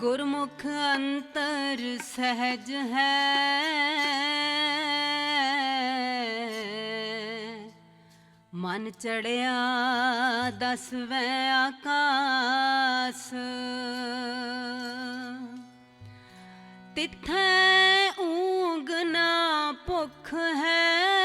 ਗੁਰਮੁਖ ਅੰਤਰ ਸਹਿਜ ਹੈ। ਮਨ ਚੜਿਆ ਦਸਵੇਂ ਆਕਾਸ। ਤਿੱਥੈ ਊਂਗ ਨਾ ਭੁੱਖ ਹੈ।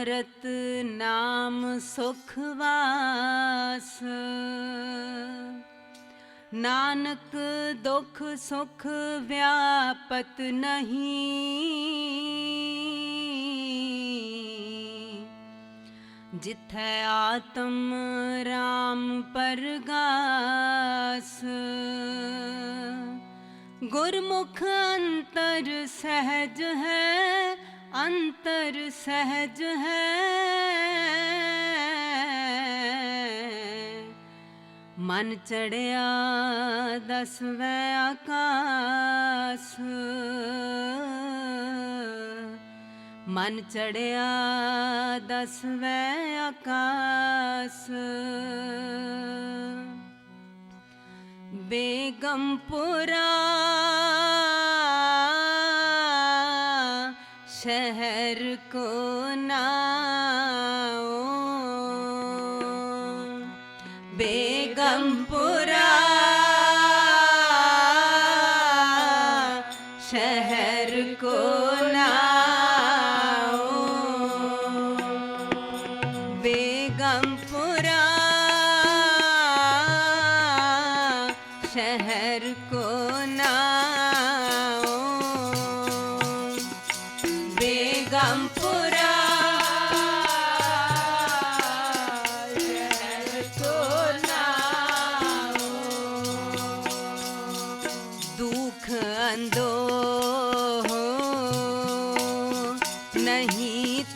ਅੰਮ੍ਰਿਤ ਨਾਮ ਸੁਖ ਵਾਸ। ਨਾਨਕ ਦੁਖ ਸੁਖ ਵਿਆਪਤ ਨਹੀਂ। ਜਿੱਥੈ ਆਤਮ ਰਾਮ ਪਰਗਾਸ। ਗੁਰਮੁਖ ਅੰਤਰ ਸਹਿਜ ਹੈ ਅੰਤਰ ਸਹਿਜ ਹੈ। ਮਨ ਚੜਿਆ ਦਸਵੇਂ ਆਕਾਸ। ਮਨ ਚੜਿਆ ਦਸਵੇਂ ਆਕਾਸ। ਬੇਗਮਪੁਰਾ शहर को ना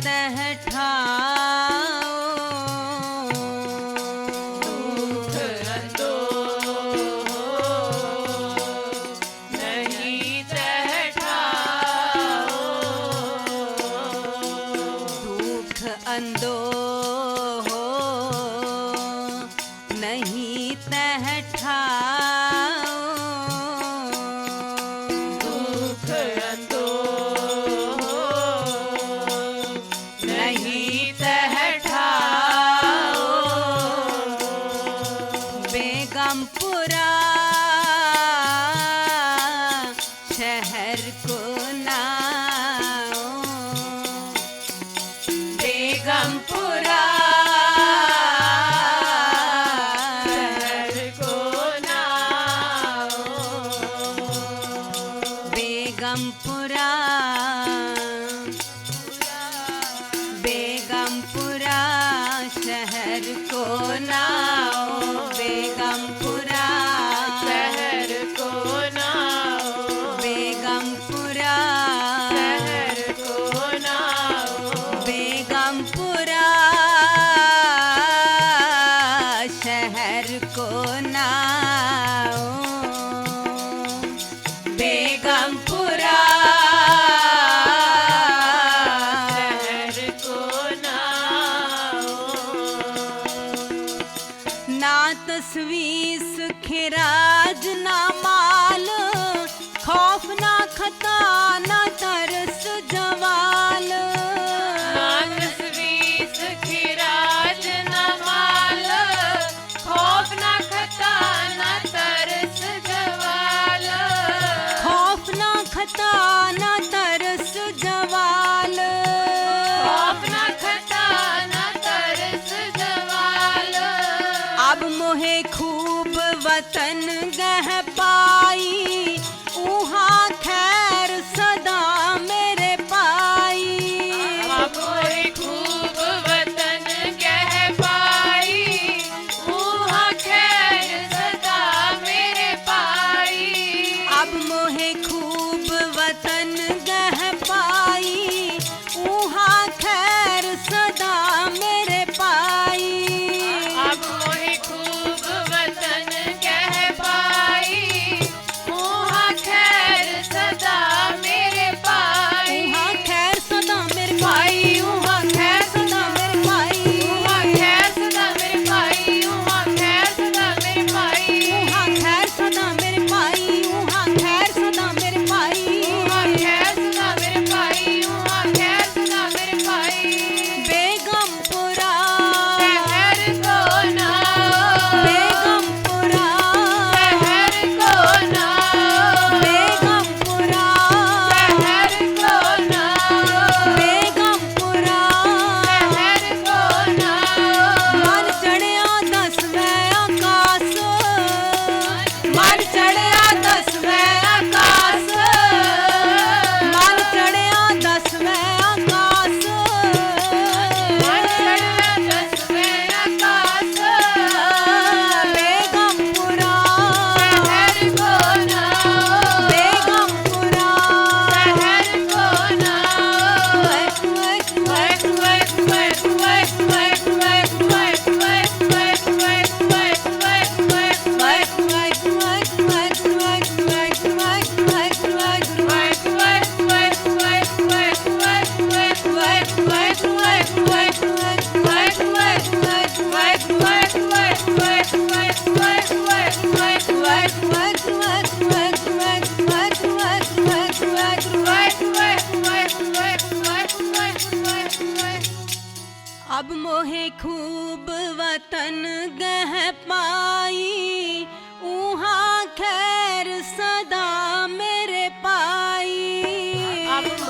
ਤਹ ਠਾਓ ਬੇਗਮਪੁਰਾ ਨਾ ਤਸਵੀਸ ਖਿਰਾਜ ਨਾ ਮਾਲ ਖੌਫ ਨਾ ਖਤਾ ਨਾ ਤਰਸ ਜਵਾਲ। ਨਾ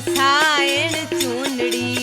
રસાયણ ચૂંદડી.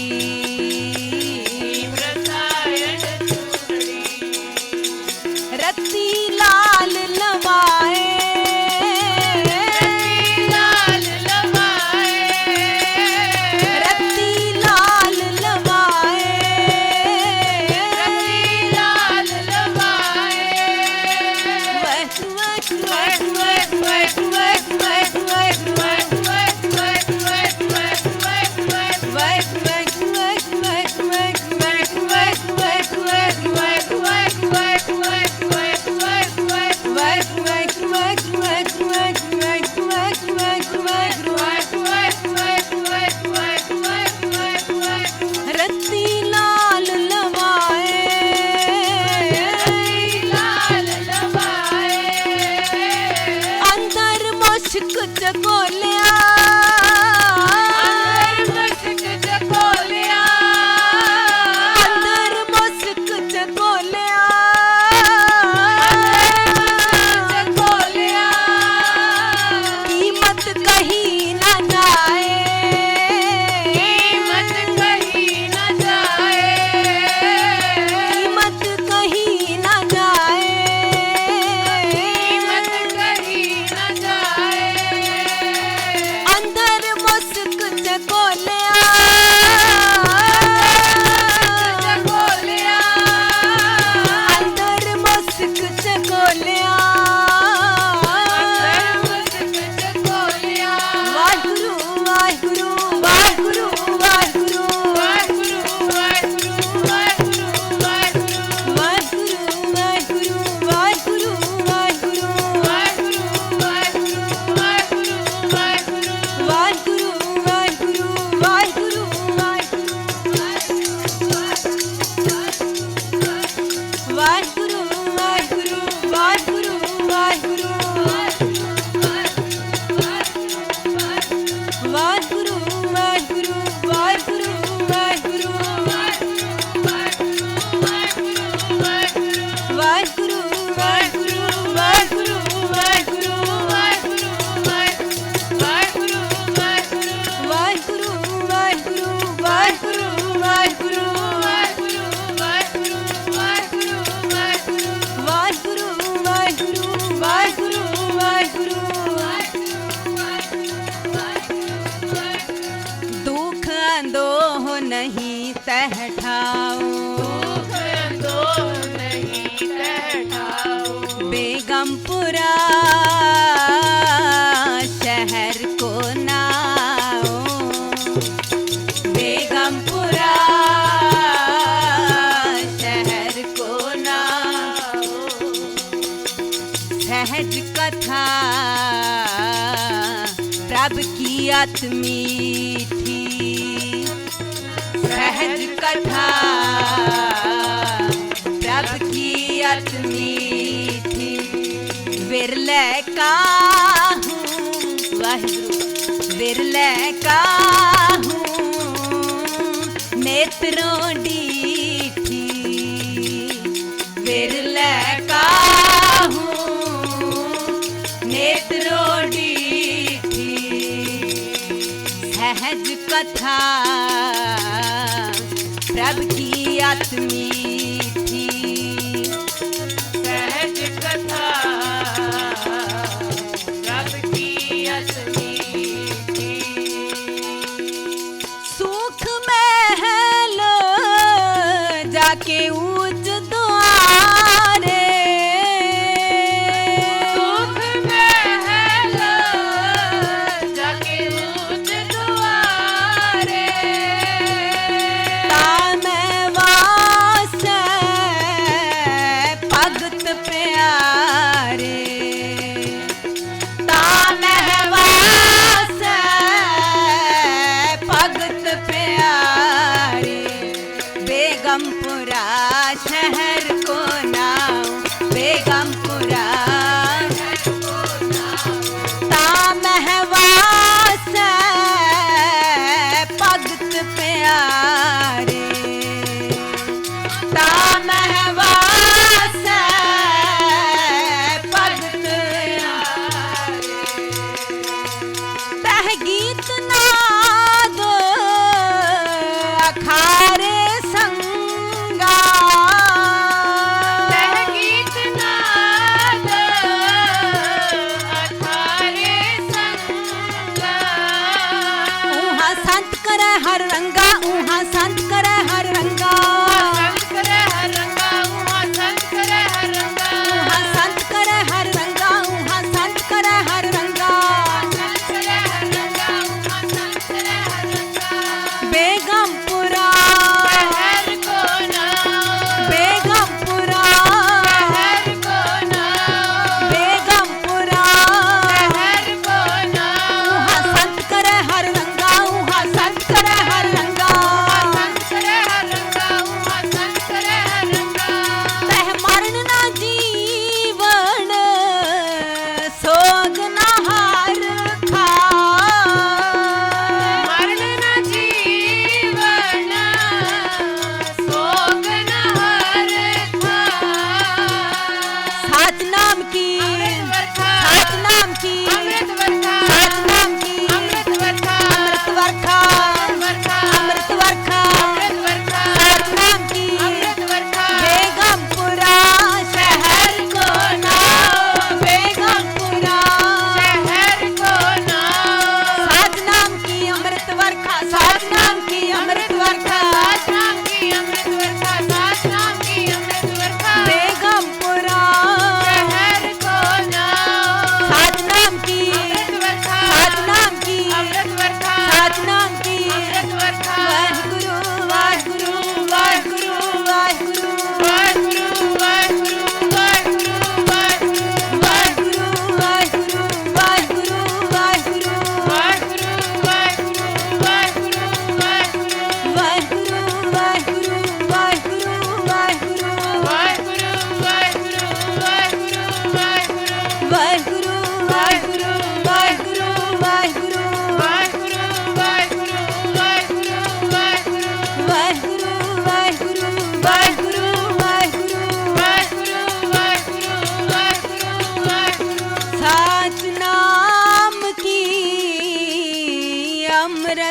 Vodka. me. ਸਹਿਜ ਕਥਾ ਪ੍ਰਭ ਕੀ ਆਤਮੀ ਹਰ ਰੰਗਾ ਉਹਾਂ ਸੰਤ ਕਰੈ ਹਰ ਰੰਗਾ।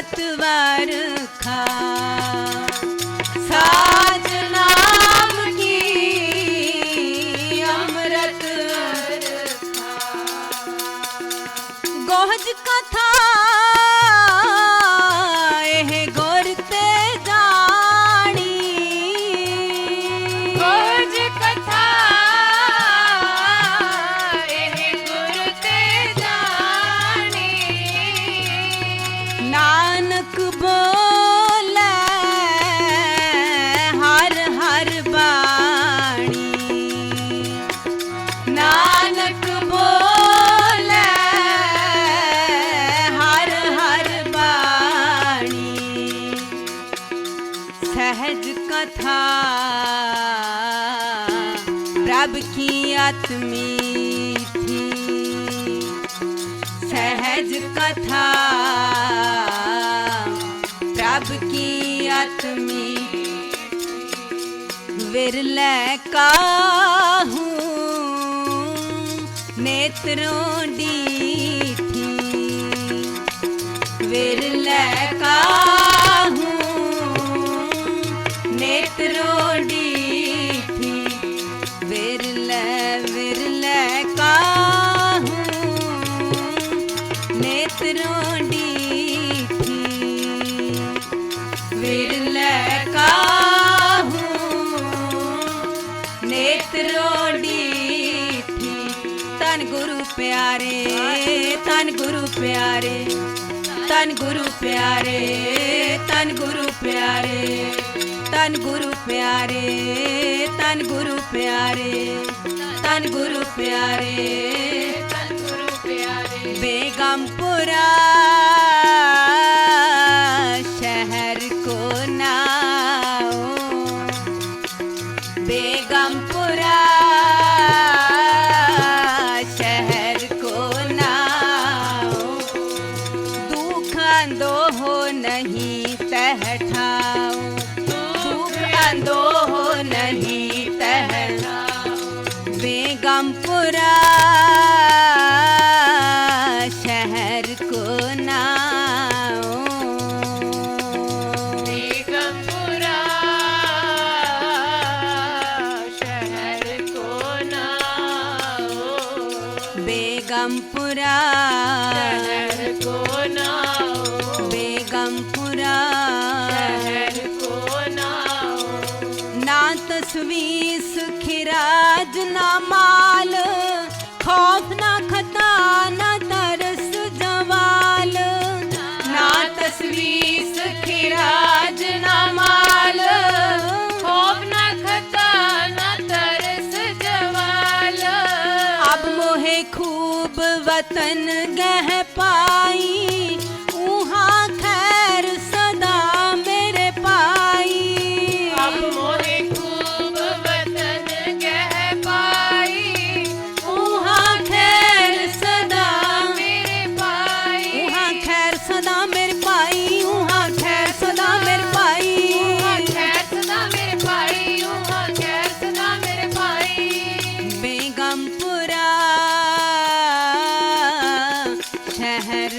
भगत वार खा की अत मीठी सहज कथा प्रभ की अत मीठी विरल काहू नेत्रों डीठी विरल काहू नेत्रों ਅਸਰਾਂ ਡੀਕੀ ਵੇੜ ਲੈ ਕਾਹੂ ਨੇਤਰੋਂ ਡੀਕੀ ਤਨ ਗੁਰੂ ਪਿਆਰੇ ਤਨ ਗੁਰੂ ਪਿਆਰੇ ਤਨ ਗੁਰੂ ਪਿਆਰੇ ਤਨ ਗੁਰੂ ਪਿਆਰੇ ਤਨ ਗੁਰੂ ਪਿਆਰੇ ਤਨ ਗੁਰੂ ਪਿਆਰੇ ਤਨ ਗੁਰੂ ਪਿਆਰੇ பேகம்புரா शहर